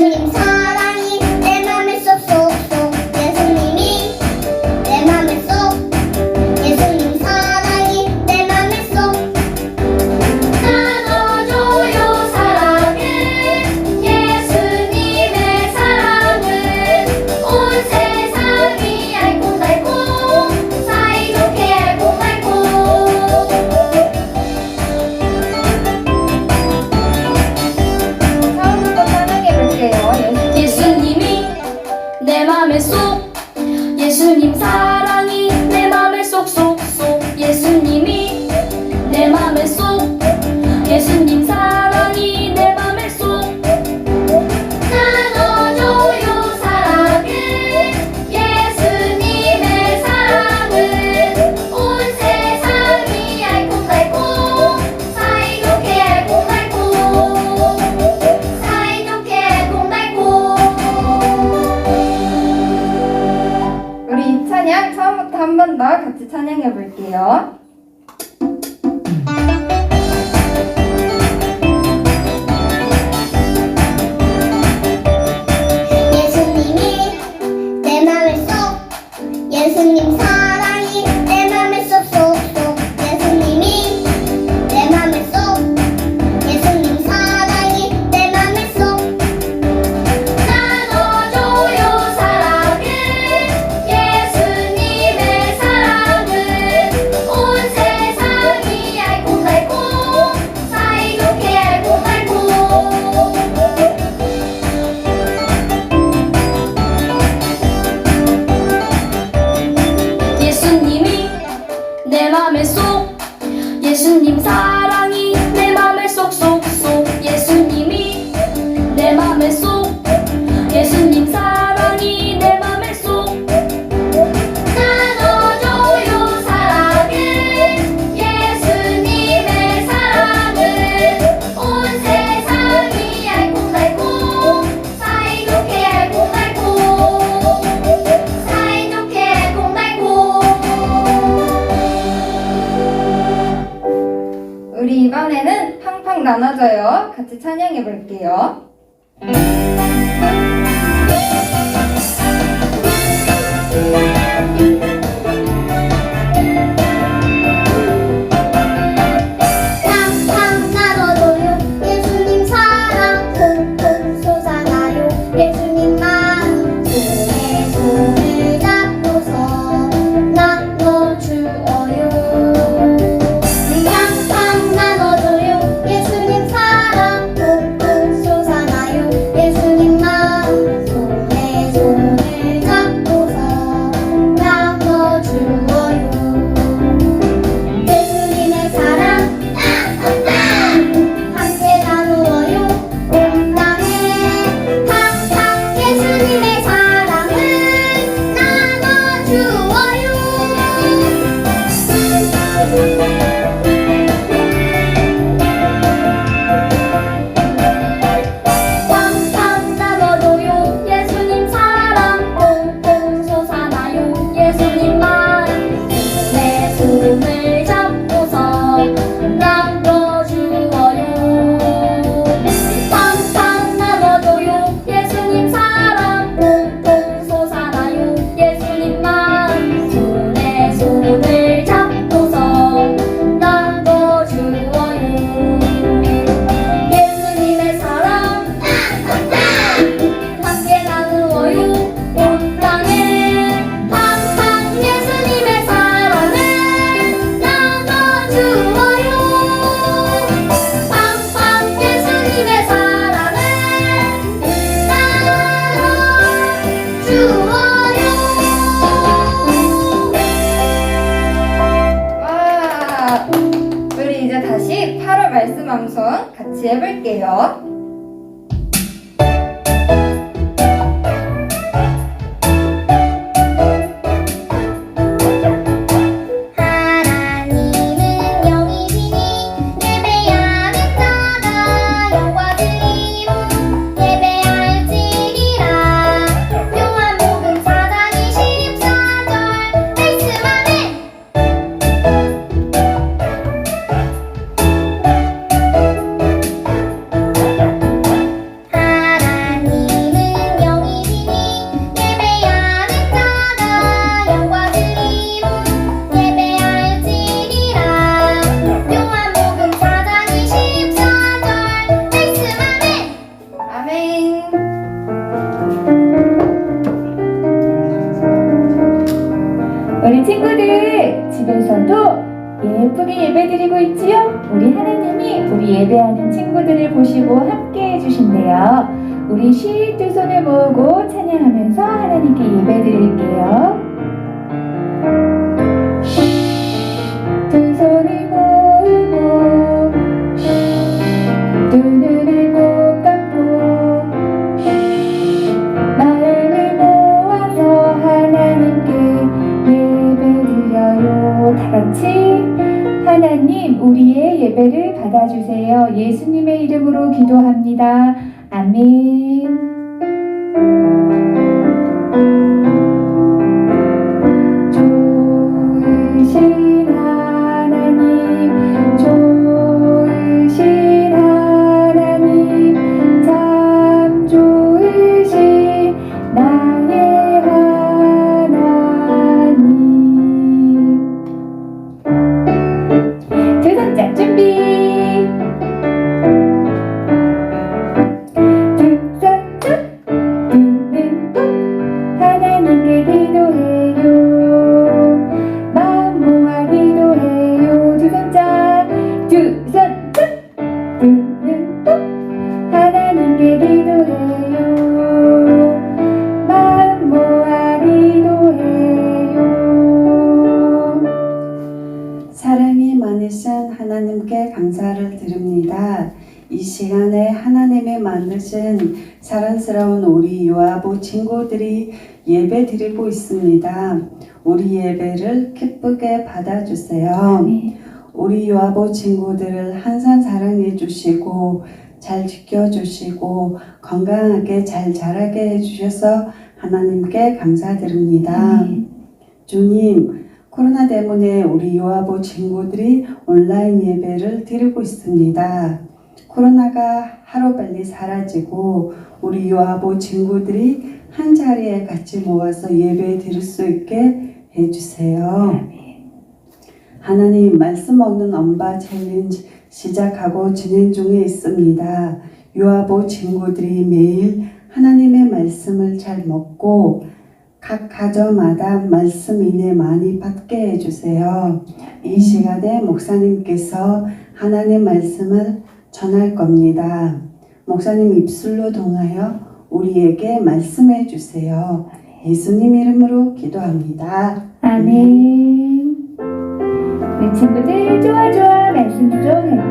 Muslims 예수님 사랑. 찬양해 볼게요. 이제 다시 8월 말씀 암송 같이 해볼게요. 받아주세요. 예수님의 이름으로 기도합니다. 아멘. 하나님께 감사를 드립니다. 이 시간에 하나님의 만드신 사랑스러운 우리 요아부 친구들이 예배 드리고 있습니다. 우리 예배를 기쁘게 받아주세요. 네. 우리 요아부 친구들을 항상 사랑해 주시고 잘 지켜주시고 건강하게 잘 자라게 해주셔서 하나님께 감사드립니다. 네. 주님, 코로나 때문에 우리 요아부 친구들이 온라인 예배를 드리고 있습니다. 코로나가 하루빨리 사라지고 우리 요아부 친구들이 한 자리에 같이 모아서 예배 드릴 수 있게 해주세요. 하나님 말씀 먹는 엄바 챌린지 시작하고 진행 중에 있습니다. 요아부 친구들이 매일 하나님의 말씀을 잘 먹고 각 가정마다 말씀 인해 많이 받게 해주세요. 이 시간에 목사님께서 하나님 말씀을 전할 겁니다. 목사님 입술로 통하여 우리에게 말씀해 주세요. 예수님 이름으로 기도합니다. 아멘. 우리 친구들 좋아 좋아 말씀 들어갈게요.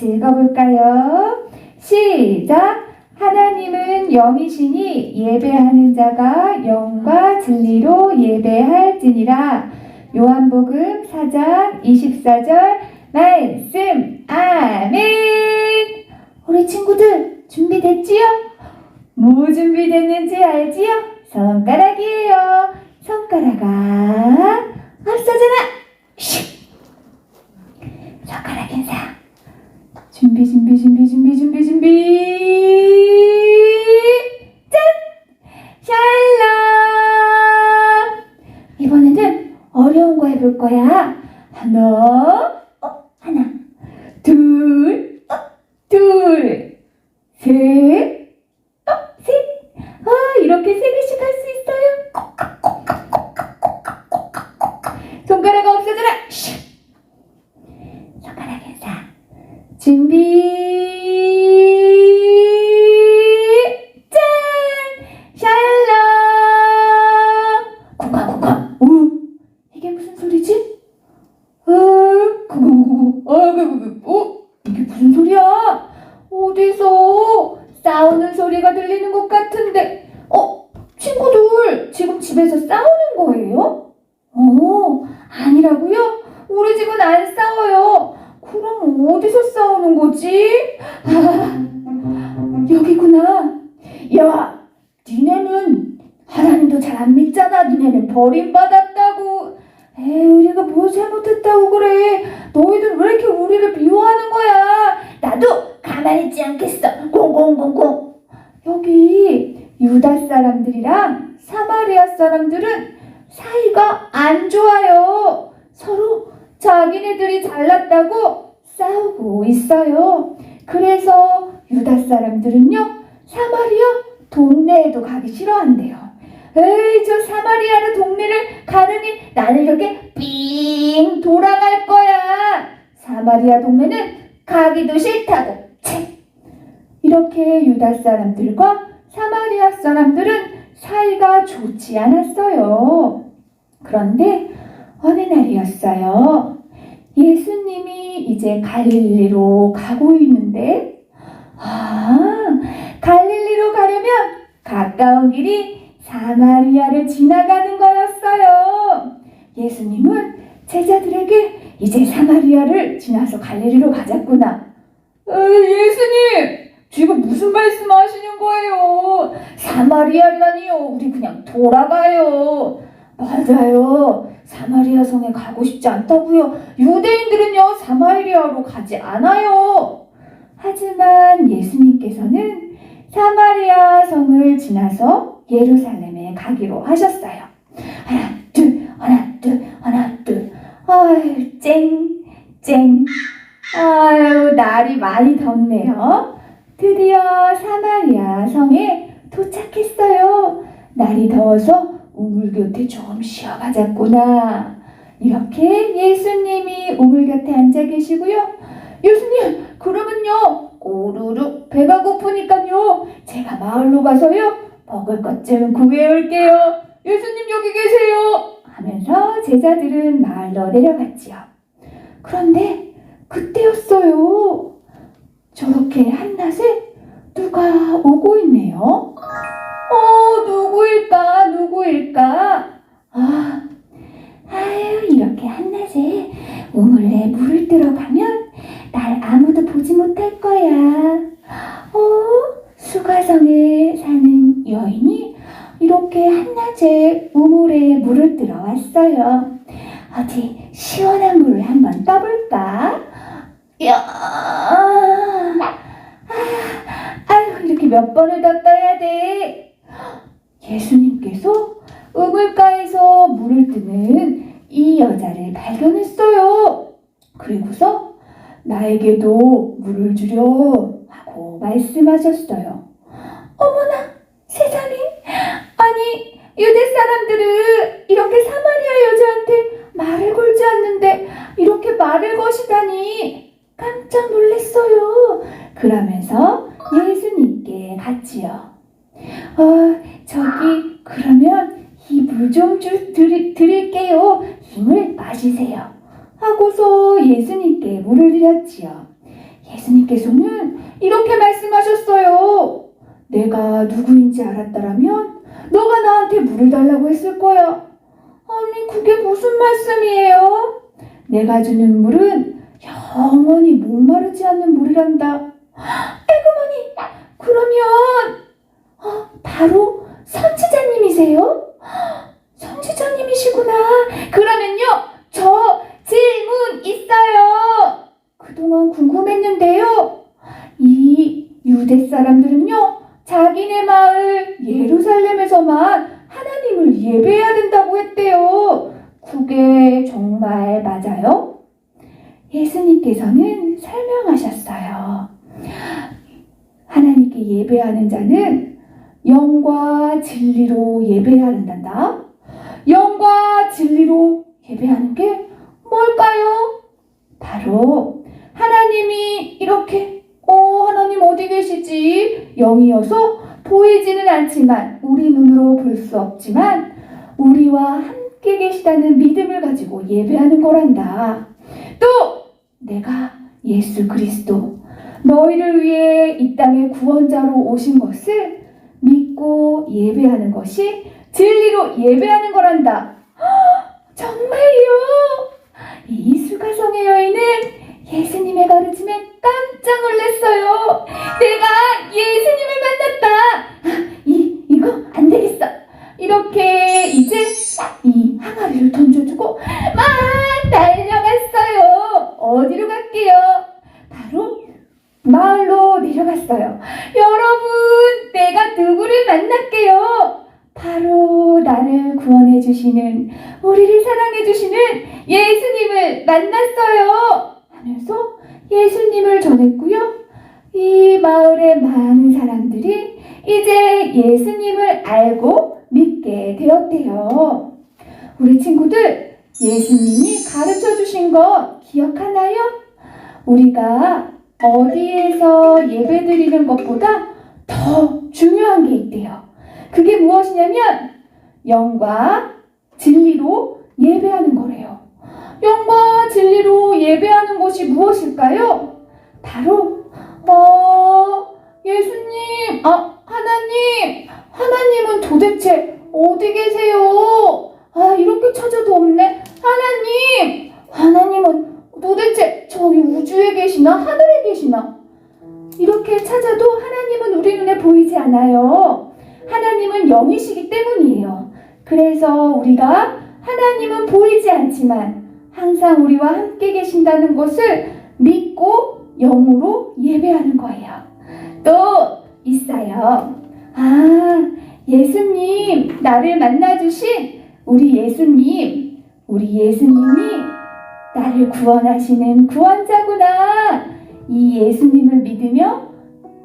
같이 읽어볼까요? 시작! 하나님은 영이시니 예배하는 자가 영과 진리로 예배할지니라. 요한복음 4장 24절 말씀. 아멘! 우리 친구들 준비됐지요? 뭐 준비됐는지 알지요? 손가락이에요. 손가락아 앞서잖아 슉 손가락 인사 준비 준비 준비 준비 준비 준비. 짠! 샬롬! 이번에는 어려운 거 해볼 거야. 하나 어 하나 둘 어, 둘, 셋, 어, 셋. 아, 이렇게 세 개씩 할 수 있어요. 손가락 없어져라. 슉. 손가락 인사. 준비. 짠! 샬롬! 쿵쾅쿵쾅. 오, 이게 무슨 소리지? 어, 구구구구. 어, 구구구. 어, 이게 무슨 소리야? 어디서 싸우는 소리가 들리는 것 같은데, 어, 친구들 지금 집에서 싸우는 거예요? 어, 아니라고요? 우리 집은 안 싸워요. 그럼 어디서 싸우는 거지? 아, 여기구나. 야, 니네는 하나님도 잘 안 믿잖아. 니네는 버림받았다고. 에이, 우리가 뭘 잘못했다고 그래. 너희들 왜 이렇게 우리를 미워하는 거야? 나도 가만히 있지 않겠어. 공공공공. 여기 유다 사람들이랑 사마리아 사람들은 사이가 안 좋아요. 서로 자기네들이 잘났다고 싸우고 있어요. 그래서 유다 사람들은요, 사마리아 동네에도 가기 싫어한대요. 에이, 저 사마리아의 동네를 가느니 나는 이렇게 삥 돌아갈 거야. 사마리아 동네는 가기도 싫다고. 채. 이렇게 유다 사람들과 사마리아 사람들은 사이가 좋지 않았어요. 그런데 어느 날이었어요. 예수님이 이제 갈릴리로 가고 있는데, 아, 갈릴리로 가려면 가까운 길이 사마리아를 지나가는 거였어요. 예수님은 제자들에게 이제 사마리아를 지나서 갈릴리로 가자꾸나. 어, 예수님! 지금 무슨 말씀 하시는 거예요? 사마리아라니요. 우리 그냥 돌아가요. 맞아요. 사마리아 성에 가고 싶지 않다고요. 유대인들은요, 사마리아로 가지 않아요. 하지만 예수님께서는 사마리아 성을 지나서 예루살렘에 가기로 하셨어요. 하나, 둘, 하나, 둘, 하나, 둘. 아유, 쨍, 쨍. 아유, 날이 많이 덥네요. 드디어 사마리아 성에 도착했어요. 날이 더워서 우물 곁에 좀 쉬어가자꾸나. 이렇게 예수님이 우물 곁에 앉아 계시고요. 예수님, 그러면요, 꼬르륵 배가 고프니까요, 제가 마을로 가서요, 먹을 것 좀 구해올게요. 예수님 여기 계세요. 하면서 제자들은 마을로 내려갔지요. 그런데 그때였어요. 저렇게 한낮에 누가 오고 있네요. 어, 누구일까? 누구일까? 아, 아유, 이렇게 한낮에 우물에 물을 들어가면 날 아무도 보지 못할 거야. 어, 수가성에 사는 여인이 이렇게 한낮에 우물에 물을 들어왔어요. 어디 시원한 물을 한번 떠볼까? 야, 몇 번을 더 떠야 돼. 예수님께서 우물가에서 물을 뜨는 이 여자를 발견했어요. 그리고서 나에게도 물을 주려 하고 말씀하셨어요. 어머나 세상에 아니 유대 사람들은 이렇게 사마리아 여자한테 말을 걸지 않는데 이렇게 말을 거시다니 깜짝 놀랐어요. 그러면서 예수님께 갔지요. 어, 저기 그러면 이 물 좀 드릴게요. 힘을 마시세요. 하고서 예수님께 물을 드렸지요. 예수님께서는 이렇게 말씀하셨어요. 내가 누구인지 알았다라면 너가 나한테 물을 달라고 했을 거야. 아니 그게 무슨 말씀이에요? 내가 주는 물은 영원히 목마르지 않는 물이란다. 에그머니 그러면 어, 바로 선지자님이세요? 선지자님이시구나. 그러면요 저 질문 있어요. 그동안 궁금했는데요. 이 유대 사람들은요, 자기네 마을 예루살렘에서만 하나님을 예배해야 된다고 했대요. 그게 정말 맞아요? 예수님께서는 설명하셨어요. 예배하는 자는 영과 진리로 예배해야 한단다. 영과 진리로 예배하는 게 뭘까요? 바로 하나님이 이렇게 어 하나님 어디 계시지? 영이어서 보이지는 않지만 우리 눈으로 볼 수 없지만 우리와 함께 계시다는 믿음을 가지고 예배하는 거란다. 또 내가 예수 그리스도 너희를 위해 이 땅에 구원자로 오신 것을 믿고 예배하는 것이 진리로 예배하는 거란다. 헉, 정말요? 이 수가성의 여인은 예수님의 가르침에 깜짝 놀랐어요. 내가 예수님을 만났다. 아, 이 이거 이렇게 이제 이 항아리를 던져주고 막 달려갔어요. 어디로 갈게요? 바로 마을로 내려갔어요. 여러분, 내가 누구를 만날게요? 바로 나를 구원해 주시는, 우리를 사랑해 주시는 예수님을 만났어요. 하면서 예수님을 전했고요. 이 마을의 많은 사람들이 이제 예수님을 알고 믿게 되었대요. 우리 친구들, 예수님이 가르쳐 주신 것 기억하나요? 우리가 어디에서 예배 드리는 것보다 더 중요한 게 있대요. 그게 무엇이냐면 영과 진리로 예배하는 거래요. 영과 진리로 예배하는 것이 무엇일까요? 바로 어 예수님, 아 하나님, 하나님은 도대체 어디 계세요? 아 이렇게 찾아도 없네. 하나님, 하나님은 도대체 저기 우주에 계시나 하늘에 계시나? 이렇게 찾아도 하나님은 우리 눈에 보이지 않아요. 하나님은 영이시기 때문이에요. 그래서 우리가 하나님은 보이지 않지만 항상 우리와 함께 계신다는 것을 믿고 영으로 예배하는 거예요. 또 있어요. 아, 예수님, 나를 만나주신 우리 예수님, 우리 예수님이 나를 구원하시는 구원자구나. 이 예수님을 믿으며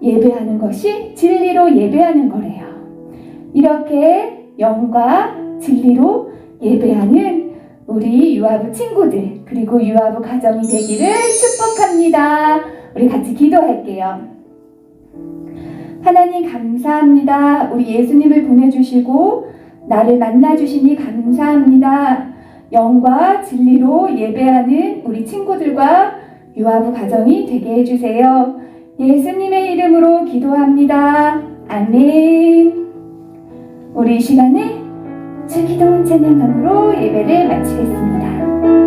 예배하는 것이 진리로 예배하는 거래요. 이렇게 영과 진리로 예배하는 우리 유아부 친구들 그리고 유아부 가정이 되기를 축복합니다. 우리 같이 기도할게요. 하나님 감사합니다. 우리 예수님을 보내주시고 나를 만나주시니 감사합니다. 영과 진리로 예배하는 우리 친구들과 유아부 가정이 되게 해주세요. 예수님의 이름으로 기도합니다. 아멘. 우리 이 시간에 주기도원 찬양함으로 예배를 마치겠습니다.